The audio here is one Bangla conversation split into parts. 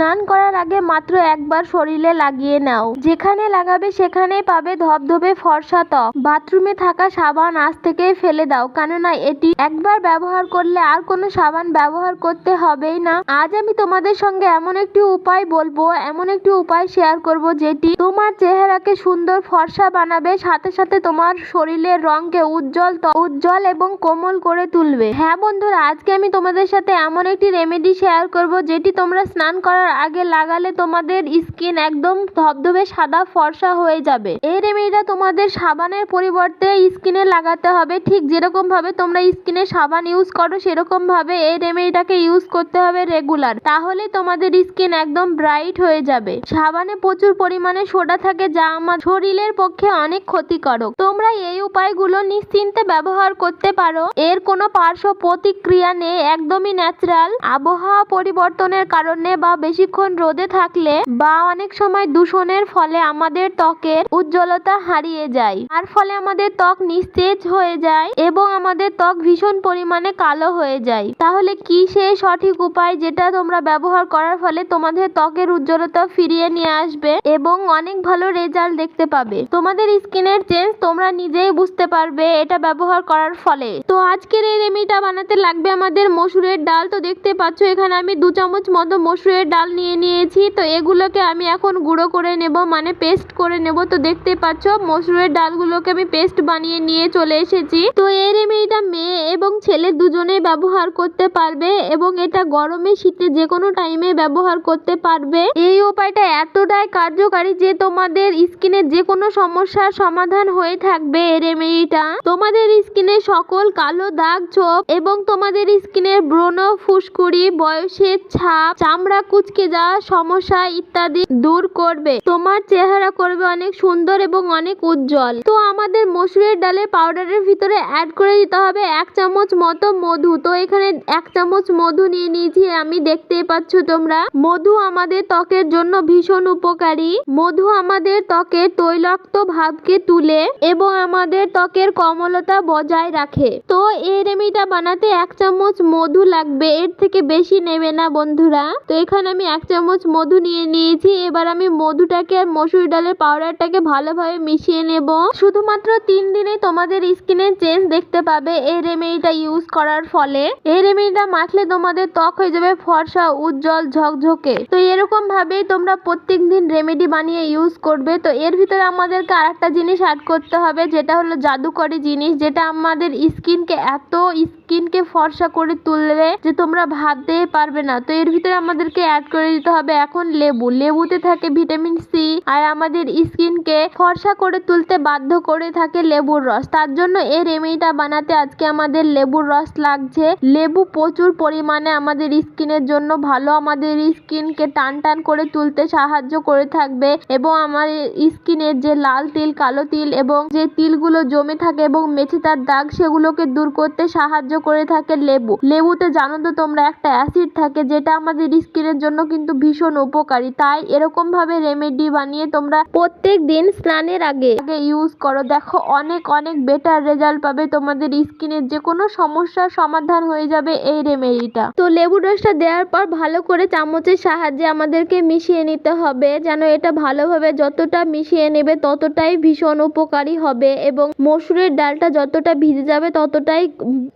স্নান করার আগে মাত্র একবার শরীরে লাগিয়ে নাও। যেখানে লাগাবে সেখানেই পাবে ধবধবে ফর্সা ত্বক। বাথরুমে থাকা সাবান আজ থেকেই ফেলে দাও, কেননা এটি একবার ব্যবহার করলে আর কোনো সাবান ব্যবহার করতে হবেই না। আজ আমি তোমাদের সঙ্গে এমন একটি উপায় বলব, এমন একটি উপায় শেয়ার করব যেটি তোমার চেহারাকে সুন্দর ফর্সা বানাবে, সাথে সাথে তোমার শরীরের রঙকে উজ্জ্বল উজ্জ্বল এবং কোমল করে তুলবে। হ্যাঁ বন্ধুরা, আজকে আমি তোমাদের সাথে এমন একটি রেমেডি শেয়ার করব যেটি তোমরা স্নান করার আগে লাগালে তোমাদের স্কিন একদম ধবধবে সাদা ফর্সা হয়ে যাবে। এই রেমেডিটা তোমাদের সাবানের পরিবর্তে স্কিনে লাগাতে হবে। ঠিক যেরকম ভাবে তোমরা স্কিনে সাবান ইউজ করো সেরকম ভাবে এই রেমেডিটাকে ইউজ করতে হবে রেগুলার তাহলে তোমাদের স্কিন একদম ব্রাইট হয়ে যাবে। সাবানে প্রচুর পরিমাণে সোডা থাকে, যা আমার শরীরের পক্ষে অনেক ক্ষতিকারক। তোমরা এই উপায়গুলো নিশ্চিন্তে ব্যবহার করতে পারো। এর কোনো পার্শ্ব প্রতিক্রিয়া নেই, একদমই ন্যাচারাল আবহাওয়া পরিবর্তনের কারণে বা বেশিক্ষণ রোদে থাকলে বা অনেক সময় দূষণের ফলে আমাদের ত্বকের উজ্জ্বলতা হারিয়ে যায়। তার ফলে আমাদের ত্বক নিস্তেজ হয়ে যায় এবং আমাদের ত্বক ভীষণ পরিমাণে কালো হয়ে যায়। তাহলে কি সেই সঠিক উপায় যেটা তোমরা ব্যবহার করার ফলে তোমাদের ত্বকের উজ্জ্বলতা ফিরিয়ে নিয়ে আসবে এবং অনেক ভালো রেজাল্ট দেখতে পাবে? তোমাদের স্কিনের চেঞ্জ তোমরা নিজেই বুঝতে পারবে এটা ব্যবহার করার ফলে। তো আজকের এই রেমিটা বানাতে লাগবে আমাদের মসুরের ডাল। তো দেখতে পাচ্ছ এখানে আমি দু চামচ মতো মসুরের ডাল নিয়ে নিয়েছি, তো এগুলোকে আমি এখন গুঁড়ো করে নেব মানে পেস্ট করে নেব। তো দেখতে পাচ্ছ, মসুরের ডালগুলোকে আমি পেস্ট বানিয়ে নিয়ে চলে এসেছি। তো এই রেমেডিটা মেয়ে এবং ছেলে দুজনেই ব্যবহার করতে পারবে এবং এটা গরমে শীতে যে কোনো টাইমে ব্যবহার করতে পারবে। এই উপায়টা এতটাই কার্যকারী যে তোমাদের স্কিনের যে কোনো সমস্যার সমাধান হয়ে থাকবে এই রেমেডিটা। তোমাদের স্কিনে সকল কালো দাগ ছোপ এবং তোমাদের স্কিনের ব্রণ, ফুসকুড়ি, বয়সের ছাপ, চামড়া কুচকে যাওয়া সমস্যা ইত্যাদি দূর করবে। তোমার চেহারা করবে অনেক সুন্দর এবং অনেক উজ্জ্বল। তো আমাদের মসুরের ডালের পাউডারের ভিতরে অ্যাড করে দিতে হবে এক চামচ মতো মধু। তো এখানে এক চামচ মধু নিয়ে নিয়েছি, আমি দেখতেই পাচ্ছ তোমরা। মধু আমাদের ত্বকের জন্য ভীষণ উপকারী। মধু আমাদের ত্বকের তৈলাক্ত ভাবকে তুলে এবং আমাদের ত্বকের কমলতা বজায় রাখে। তো এই রেমিটা বানাতে এক চামচ মধু লাগবে, এর থেকে বেশি নেবে না বন্ধুরা। তো এখানে আমি এক চামচ মধু নিয়ে নিয়েছি। এবার আমি মধুটাকে আর মসুর ডালের পাউডারটাকে ভালোভাবে মিশিয়ে নেব। শুধুমাত্র তিন দিনে তোমাদের স্কিনের চেঞ্জ দেখতে পাবে এই রেমেডিটা ইউজ করার ফলে। এই রেমেডিটা মাখলে তোমাদের ত্বক হয়ে যাবে ফর্সা, উজ্জ্বল, ঝকঝকে। তো এরকম ভাবেই তোমরা প্রত্যেক দিন রেমেডি বানিয়ে ইউজ করবে। তো এর ভিতরে আমাদেরকে আরেকটা জিনিস অ্যাড করতে হবে, যেটা হলো জাদুকরি জিনিস, যেটা আমাদের স্কিনকে এত স্কিনকে ফর্সা করে তুলবে যে তোমরা ভাবতেই পারবে না। তো এর ভিতরে আমাদেরকে অ্যাড করে দিতে হবে। এখন লেবু। লেবুতে থাকে ভিটামিন সি আর আমাদের স্কিনকে ফর্সা করে তুলতে বাধ্য করে থাকে লেবুর রস। তার জন্য এই রেমেডিটা বানাতে আজকে আমাদের লেবুর রস লাগছে। লেবু প্রচুর পরিমাণে আমাদের স্কিনের জন্য ভালো। আমাদের স্কিনকে টান টান করে তুলতে সাহায্য করে থাকবে এবং আমার স্কিনের যে লাল তিল, কালো তিল এবং যে তিলগুলো জমে থাকে এবং মেছে তার দাগ সেগুলোকে দূর করতে সাহায্য করে থাকে লেবু। লেবুতে জানো তো তোমরা একটা অ্যাসিড থাকে যেটা আমাদের স্কিনের জন্য কিন্তু ভীষণ উপকারী। তাই এরকম ভাবে রেমেডি বানিয়ে তোমরা প্রত্যেক দিন স্নানের আগে আগে ইউজ করো। দেখো অনেক অনেক বেটার রেজাল্ট পাবে তোমাদের স্কিনের যে কোনো সমস্যার সমাধান হয়ে যাবে এই রেমেডিটা তো লেবু রসটা দেওয়ার পর ভালো করে চামচের সাহায্যে আমাদেরকে মিশিয়ে নিতে হবে, যেন এটা ভালোভাবে যতটা মিশিয়ে নেবে ততটাই ভীষণ উপকারী হবে এবং মসুরের ডালটা যতটা ভিজে যাবে ততটাই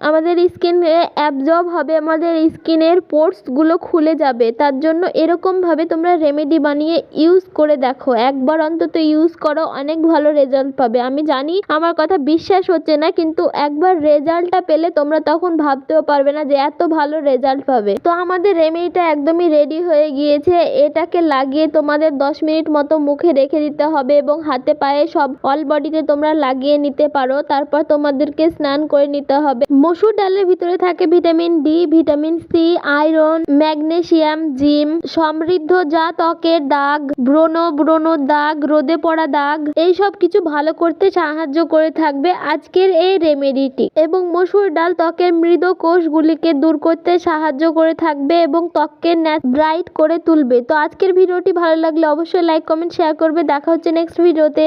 আমাদের স্কিনে অ্যাবজর্ব হবে, আমাদের স্কিনের পোর্সগুলো খুলে যাবে। তার জন্য এরকম ভাবে তোমরা রেমেডি বানিয়ে ইউজ করে দেখো। একবার অন্তত ইউজ করো, অনেক ভালো রেজাল্ট পাবে। আমি জানি আমার কথা বিশ্বাস হচ্ছে না, কিন্তু একবার রেজাল্টটা পেলে তোমরা তখন ভাবতেও পারবে না যে এত ভালো রেজাল্ট পাবে। তো আমাদের রেমেডিটা একদমই রেডি হয়ে গিয়েছে। এটাকে লাগিয়ে তোমাদের দশ মিনিট মতো মুখে রেখে দিতে হবে এবং হাতে পায়ে সব অল বডিতে তোমরা লাগিয়ে নিতে পারো। তারপর তোমাদেরকে স্নান করে নিতে হবে। মসুর ডালের ভিতরে থাকে vitamin D vitamin C iron magnesium gym সমৃদ্ধ যা ত্বকের দাগ, ব্রণ ব্রণ দাগ, রোদে পড়া দাগ, এই সব কিছু ভালো করতে সাহায্য করে থাকবে আজকের এই রেমেডিটি এবং মসুর ডাল ত্বকের মৃদ কোষগুলিকে দূর করতে সাহায্য করে থাকবে এবং ত্বককে ব্রাইট করে তুলবে। তো আজকের ভিডিওটি ভালো লাগলে অবশ্যই লাইক কমেন্ট শেয়ার করবে। দেখা হচ্ছে নেক্সট ভিডিওতে